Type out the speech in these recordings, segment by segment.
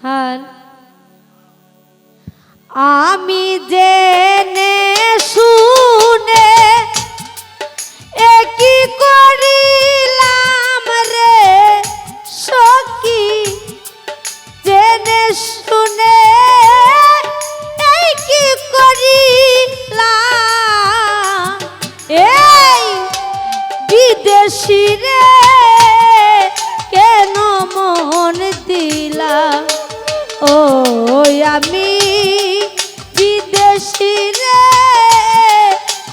হাল আমি জেনে শুনে একই করিলাম রে শুনে কি কেন মন দিলাম ও আমি বিদেশি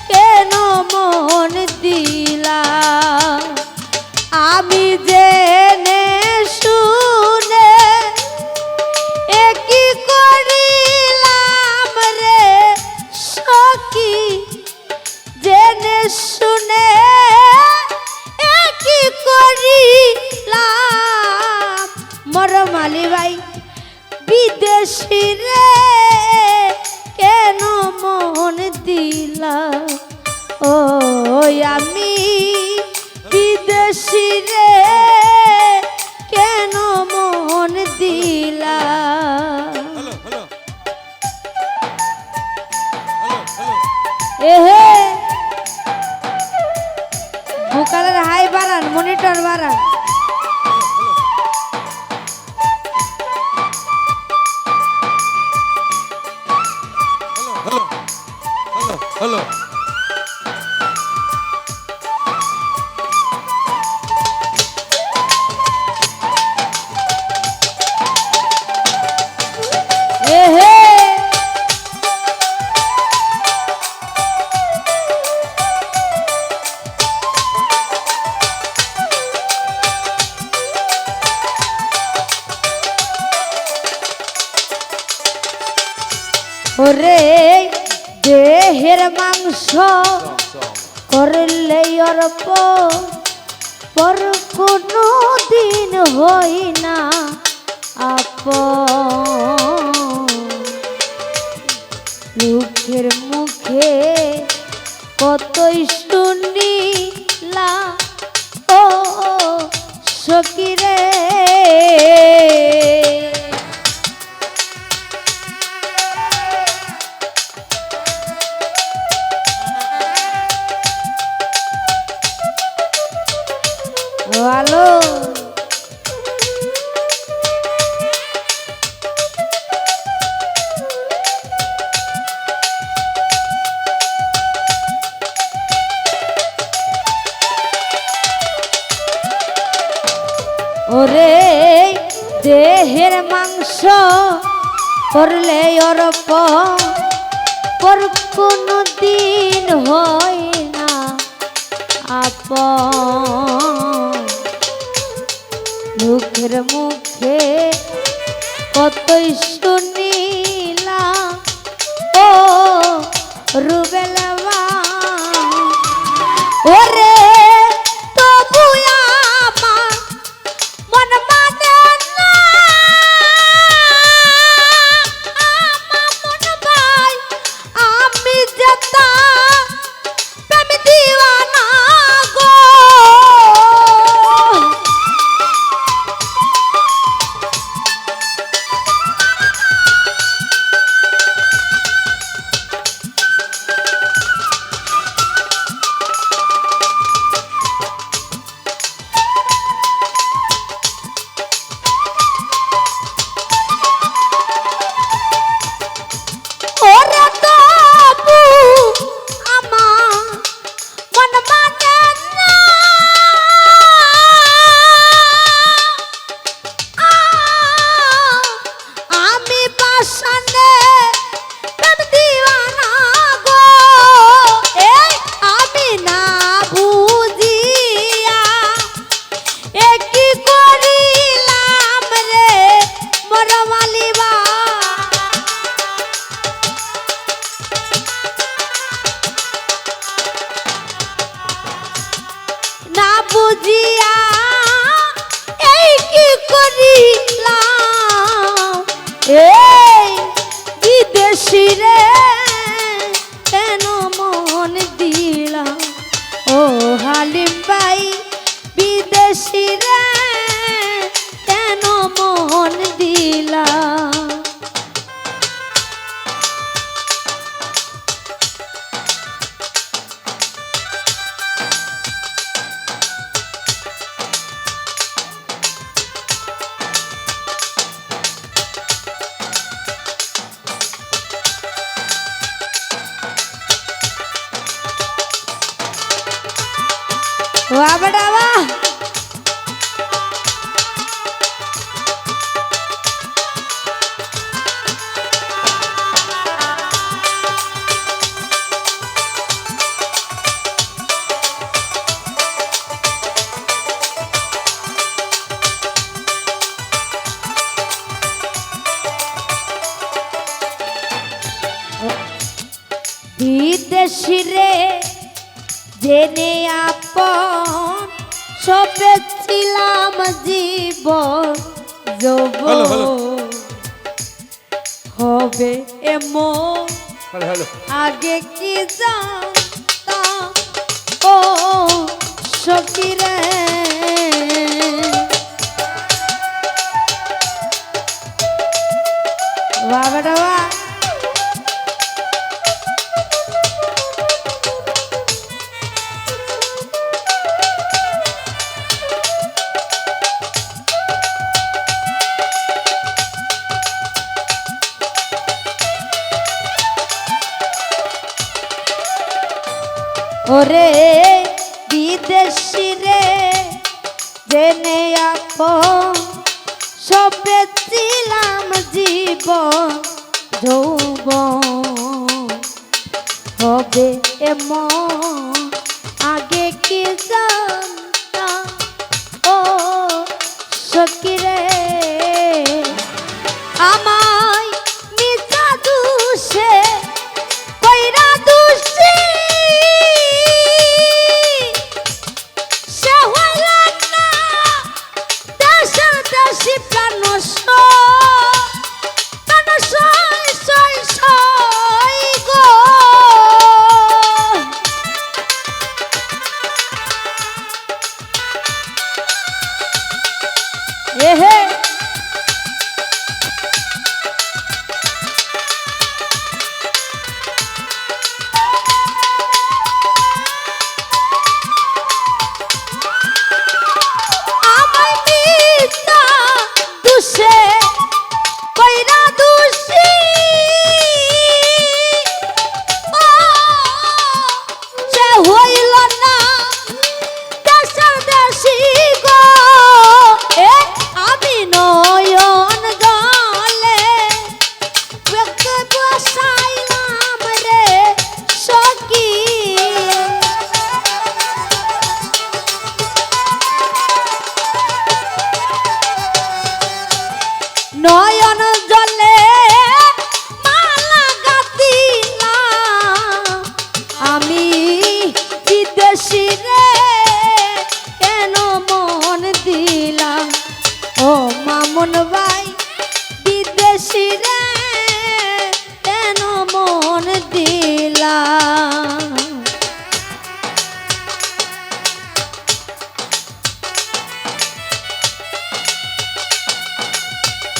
কেন মন দিলাম? আমি জেনে শুনে একই করিলাম দেহের মাংস করলে অর্প পর কোনো দিন হই না আপ মুখের মুখে কতই শুনিলা ও সকিরে ওরে দেহের মাংস করলে অরপ পর কোনো দিন হয় না আপ মুখের মুখে কতই শুনিলাম, ও রুবেলা ওরে রে বাবাটা বাহ বিদেশি রে জেনে আপন সবে ছিলাম জীব হ্যালো। হবে এমন আগে কি জানতা ও সকিরে বিদেশি রে, জেনে আপন সবে ছিলাম জীব যৌব হবে এমন, আগে কি জানতাম? ও সকিরে আমায়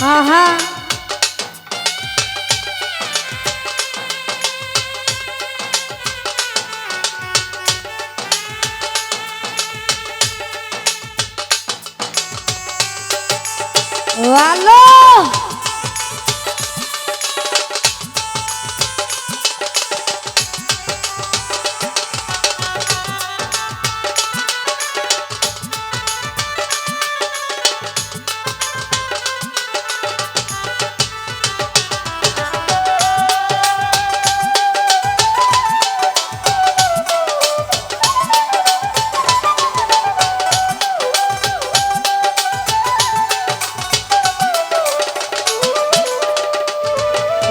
আহা হ্যালো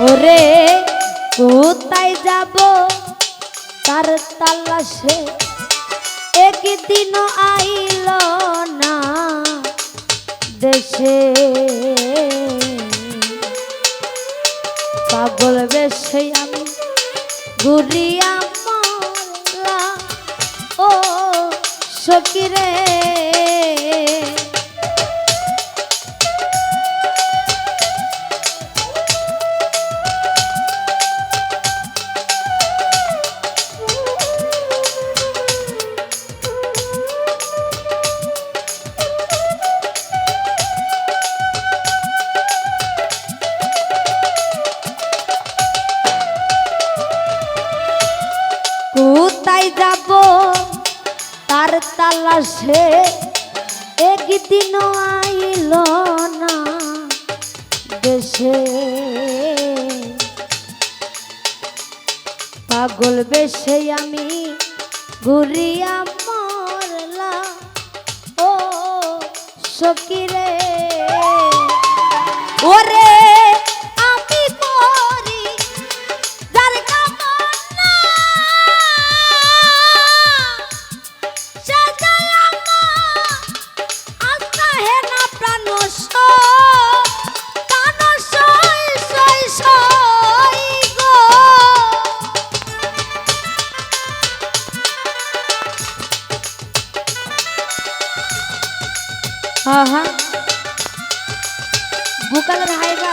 ওরে, কোথায় যাব? তার তালাশে একদিনও আইল না দেশে। পাগল বেশে আমি ঘুরিয়া মরলা ও সকিরে কোথায় যাব? তার তালাশে একদিনও আইল না দেশে। পাগল বেশে আমি ঘুরিয়া মরলা ও সকিরে ওরে हाँ हाँ। भूखल रहेगा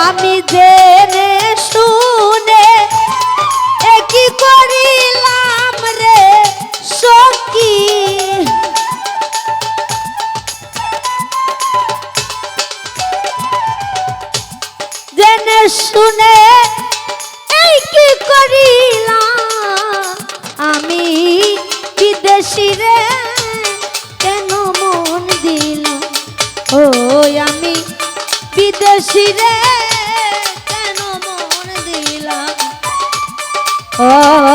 আমি জেনে শুন Oh.